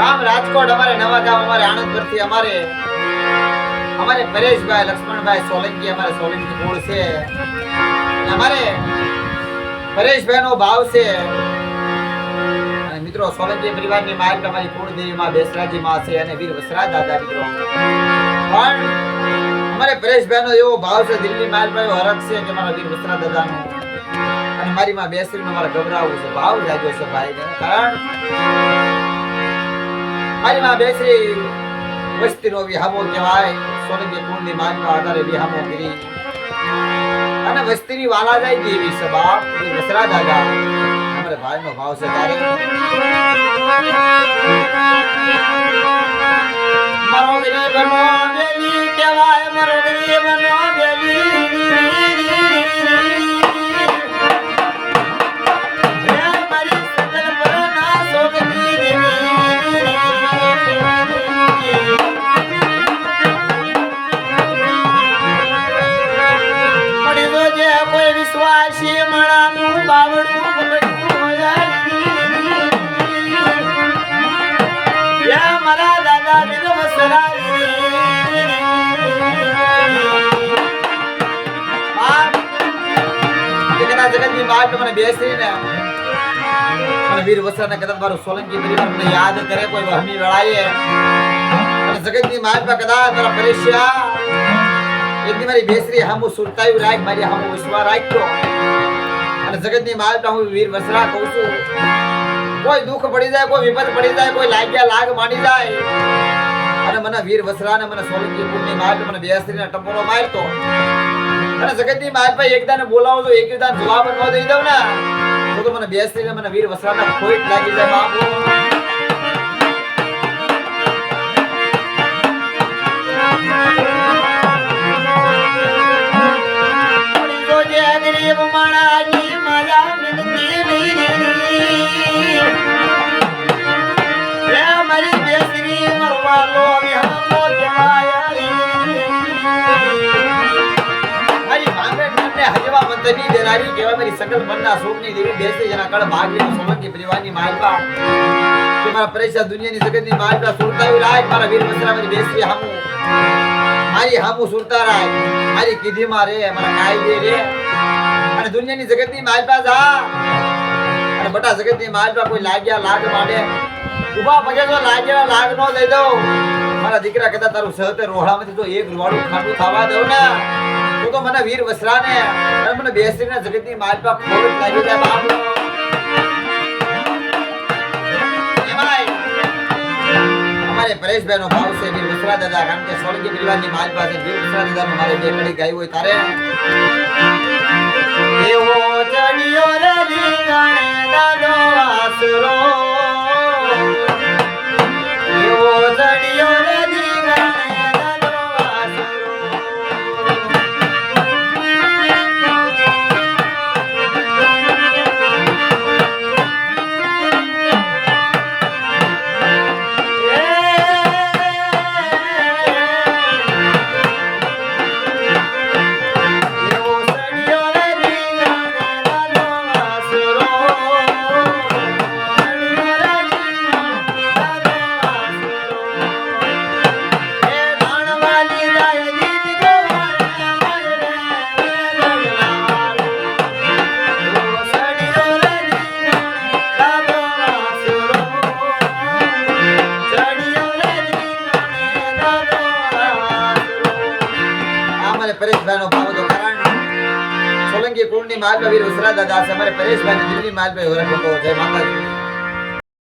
ગામ રાજકોટ, અમારે નવા ગામ, અમારે આણંદ પરથી અમારે અમારે પરેશભાઈ, લક્ષ્મણભાઈ સોલંકી અમારે સોલંકી મૂળ છે. અમારે પરેશભાઈ નો ભાવ છે. મિત્રો, સોલંકી પરિવારની માલ તમારી કુળદેવી માં બેસરાજી માં છે અને વીર વસરા દાદા મિત્રો. પણ અમારે પરેશભાઈ નો એવો ભાવ છે દિલ્હી માલભાઈ હરખ છે કે મારા વીર વસરા દાદાનો. અને મારી માં બેસરીનો મારે ગભરાવું છે, ભાવ જાગ્યો છે ભાઈને. કારણ માં બેસરી વસ્તીનો વિહામો કહેવાય સોલંકી કુળની માનનો આધારે વિહામો કરી. અને વસ્તીની વાલા જાય દેવી સભા વસરા દાદા અમારે ભાઈનો ભાવ છે તારે. મારો ગરીબનો દેવી કહેવાય, મારો ગરીબનો અને વસરાને મારું કોઈ જગતની પર કદાચ મારા મારી મારી હું વીર વસરા કહું છું, કોઈ દુઃખ પડી જાય, કોઈ વિપત પડી જાય, કોઈ લાગ્યા લાગ માની જાય. અને મને વીર વસરા ને મને સોલંકી માલ પર મને બેસરીને ટપોરો મારતો. અને જગતની માલ એક એકદાને બોલાવો તો એક દાન જવાબ ન દઈ દઉં ને. તો મને બેસરીને મને વીર વસરાના કોઈ લાગી જાય, બાપુ. મંતની દેનારી કેવા મારી સકલ મનના સુખની દેવી બેસતી જેના કળ ભાગ્ય સોમંતી પરિવારની માલપા કે મારા પરેશાન દુનિયાની જગતની માલપા સુરતાવી રાજ મારા વીર મસરા મારી બેસરી હામુ. મારી હામુ સુરતા રાજ મારી કીધી મારે મારા કાયદે રે. અને દુનિયાની જગતની માલપા જા. અને બટા જગતની માલપા કોઈ લાગ્યા લાગ માંડે ઊભા પગે તો લાગ્યા લાગ નો દઈ દઉં મારા દીકરા કહેતા, તારું સહતે રોહડામાંથી જો એક રૂવાડું ખાંડું થવા દઉં ને, તો તો મને વીર વસરાને મને બેસીને જગતની માલપા ખોટ લાગી દે બાપ. પરેશભાઈ નો ભાવ છે વસરા દાદા, કારણ કે સોલંકી પરિવારની માલ પાસે વીર વસરા દાદા મારે કડી ગાય હોય તારે. આ મારે પરેશભાઈ નો ભાવ હતો કારણ સોલંકી કુળની માલભાઈ ઉસરા દાદા અમારે પરેશભાઈ દિલ્હી માલભાઈ ઓળખ હતો જય માતાજી.